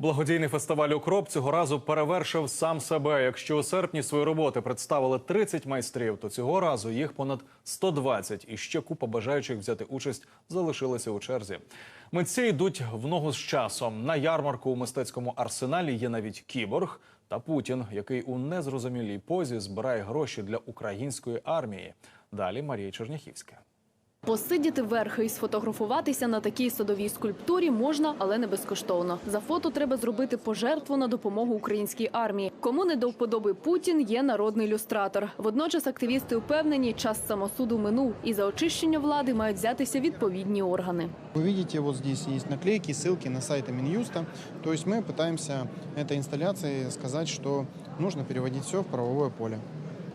Благодійний фестиваль Укроп цього разу перевершив сам себе. Якщо у серпні свої роботи представили 30 майстрів, то цього разу їх понад 120. І ще купа бажаючих взяти участь залишилися у черзі. Митці йдуть в ногу з часом. На ярмарку у мистецькому арсеналі є навіть кіборг та Путін, який у незрозумілій позі збирає гроші для української армії. Далі Марія Черняхівська. Посидіти верхи і сфотографуватися на такій садовій скульптурі можна, але не безкоштовно. За фото треба зробити пожертву на допомогу українській армії. Кому не до вподоби Путін, є народний люстратор. Водночас активісти упевнені, час самосуду минув, і за очищення влади мають взятися відповідні органи. Вы видите, вот здесь есть наклейки, ссылки на сайты Минюста. То есть мы пытаемся этой инсталляцией сказать, что нужно переводить все в правовое поле.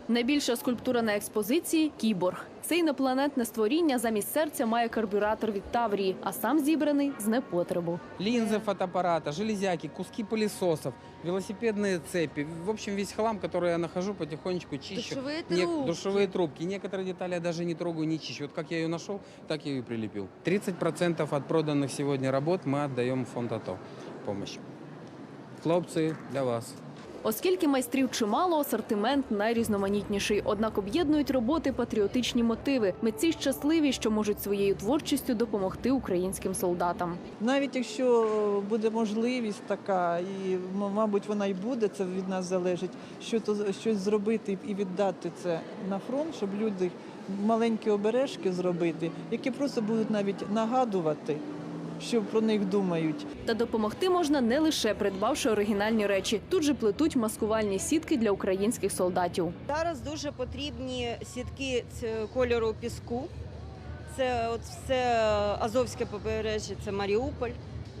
Найбільша скульптура на експозиції кіборг. Це інопланетне створіння замість серця має карбюратор від Таврії, а сам зібраний з непотребу. Линзы фотоаппарата, железяки, куски пылесосов, велосипедные цепи. В общем, весь хлам, который я нахожу, потихонечку чищу. Душевые Не- трубки. душевые трубки. Некоторые детали я даже не трогаю, не чищу. Вот как я ее нашел, так я ее и прилепил. 30% от проданных сегодня работ мы отдаем в фонд АТО помощь. Хлопцы, для вас. Оскільки майстрів чимало, асортимент найрізноманітніший. Однак об'єднують роботи патріотичні мотиви. Митці щасливі, що можуть своєю творчістю допомогти українським солдатам. Навіть якщо буде можливість така, і мабуть вона й буде, це від нас залежить, що то щось зробити і віддати це на фронт, щоб люди маленькі обережки зробити, які просто будуть навіть нагадувати, що про них думають. Та допомогти можна не лише придбавши оригінальні речі. Тут же плетуть маскувальні сітки для українських солдатів. Зараз дуже потрібні сітки кольору піску. Це от все Азовське побережжя, це Маріуполь,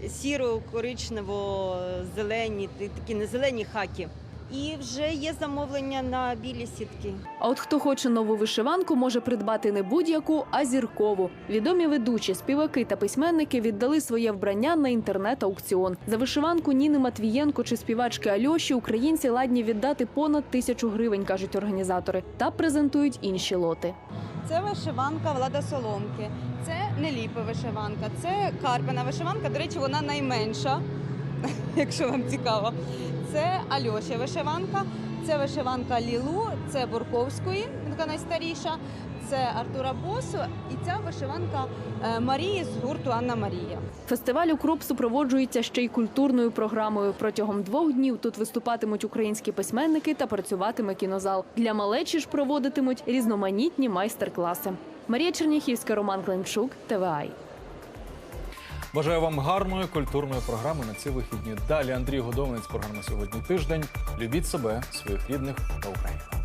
сіро, коричнево, зелені, такі не зелені хаки. І вже є замовлення на білі сітки. А от хто хоче нову вишиванку, може придбати не будь-яку, а зіркову. Відомі ведучі, співаки та письменники віддали своє вбрання на інтернет-аукціон. За вишиванку Ніни Матвієнко чи співачки Альоші українці ладні віддати понад тисячу гривень, кажуть організатори, та презентують інші лоти. Це вишиванка Влада Соломки, це Неліпа вишиванка, це Карпина вишиванка. До речі, вона найменша, якщо вам цікаво. Це Альоші вишиванка, це вишиванка Лілу, це Бурковської, така найстаріша, це Артура Босу і ця вишиванка е, Марії з гурту Анна Марія. Фестиваль «Укроп» супроводжується ще й культурною програмою. Протягом двох днів тут виступатимуть українські письменники та працюватиме кінозал. Для малечі ж проводитимуть різноманітні майстер-класи. Марія Черняхівська, Роман Климчук, ТВАЙ. Бажаю вам гарної культурної програми на ці вихідні. Далі Андрій Годовниць, програма сьогодні тиждень. Любіть себе, своїх рідних та Україну.